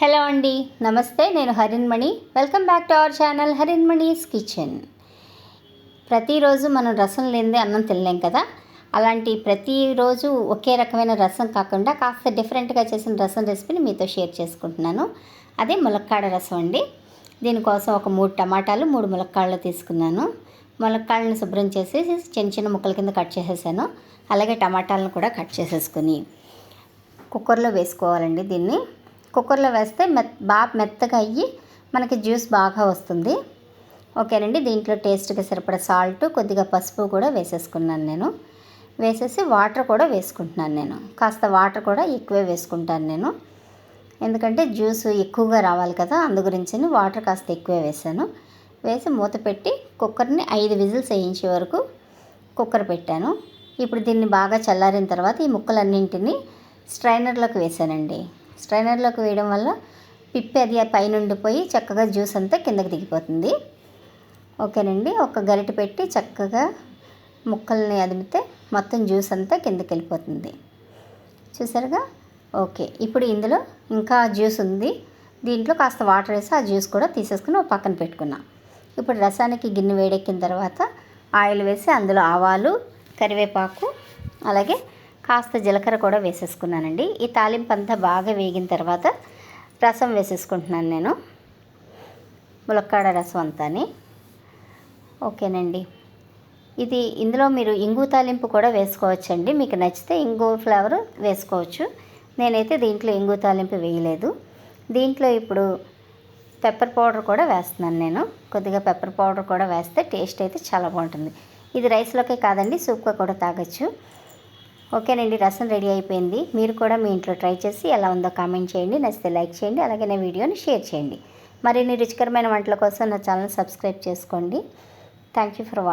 Hello అండి నమస్తే నేను Harinmani welcome back to our channel Harinmani's kitchen ప్రతిరోజు మనం రసం లేనిదే అన్నం తినలేం కదా? అలాంటి ప్రతిరోజు ఒకే రకమైన రసం కాకుండా కాస్త డిఫరెంట్గా చేసిన రసం రెసిపీని మీతో షేర్ చేసుకుంటున్నాను. అదే ములక్కాడ రసం అండి. దీనికోసం ఒక మూడు టమాటాలు మూడు ములక్కాడలు తీసుకున్నాను. ములక్కాడలను శుభ్రం చేసి చిన్న చిన్న ముక్కల కింద కట్ చేసేసాను. అలాగే టమాటాలను కూడా కట్ చేసేసుకుని కుక్కర్లో వేసుకోవాలండి దీన్ని. కుక్కర్లో వేస్తే మెత్ బాగా మెత్తగా అయ్యి మనకి జ్యూస్ బాగా వస్తుంది. ఓకేనండి దీంట్లో టేస్ట్కి సరిపడా సాల్ట్ కొద్దిగా పసుపు కూడా వేసేసుకున్నాను నేను. వేసేసి వాటర్ కూడా వేసుకుంటున్నాను నేను. కాస్త వాటర్ కూడా ఎక్కువే వేసుకుంటాను నేను. ఎందుకంటే జ్యూస్ ఎక్కువగా రావాలి కదా అందు గురించి వాటర్ కాస్త ఎక్కువే వేసాను. వేసి మూత పెట్టి కుక్కర్ని ఐదు విజిల్స్ వేయించే వరకు కుక్కర్ పెట్టాను. ఇప్పుడు దీన్ని బాగా చల్లారిన తర్వాత ఈ ముక్కలన్నింటినీ స్ట్రైనర్లోకి వేసానండి. స్ట్రైనర్లోకి వేయడం వల్ల పిప్పి అది పైనుండిపోయి చక్కగా జ్యూస్ అంతా కిందకి దిగిపోతుంది. ఓకేనండి ఒక గరిట పెట్టి చక్కగా ముక్కల్ని అదిమితే మొత్తం జ్యూస్ అంతా కిందకి వెళ్ళిపోతుంది. చూసారుగా? ఓకే ఇప్పుడు ఇందులో ఇంకా జ్యూస్ ఉంది. దీంట్లో కాస్త వాటర్ వేసి ఆ జ్యూస్ కూడా తీసేసుకుని ఒక పక్కన పెట్టుకున్నాం. ఇప్పుడు రసానికి గిన్నె వేడెక్కిన తర్వాత ఆయిల్ వేసి అందులో ఆవాలు కరివేపాకు అలాగే కాస్త జీలకర్ర కూడా వేసేసుకున్నానండి. ఈ తాలింపు అంతా బాగా వేగిన తర్వాత రసం వేసేసుకుంటున్నాను నేను. ములక్కాడ రసం అంతాని. ఓకేనండి. ఇది ఇందులో మీరు ఇంగు తాలింపు కూడా వేసుకోవచ్చండి. మీకు నచ్చితే ఇంగు ఫ్లేవర్ వేసుకోవచ్చు. నేనైతే దీంట్లో ఇంగు తాలింపు వేయలేదు. దీంట్లో ఇప్పుడు పెప్పర్ పౌడర్ కూడా వేస్తున్నాను నేను. కొద్దిగా పెప్పర్ పౌడర్ కూడా వేస్తే టేస్ట్ అయితే చాలా బాగుంటుంది. ఇది రైస్లోకే కాదండి సూప్గా కూడా తాగొచ్చు. ఓకేనండి రసం రెడీ అయిపోయింది. మీరు కూడా మీ ఇంట్లో ట్రై చేసి ఎలా ఉందో కామెంట్ చేయండి నచ్చితే లైక్ చేయండి అలాగే నా వీడియోని షేర్ చేయండి. మరిన్ని రుచికరమైన వంటల కోసం నా ఛానల్ సబ్స్క్రైబ్ చేసుకోండి. Thank you for watching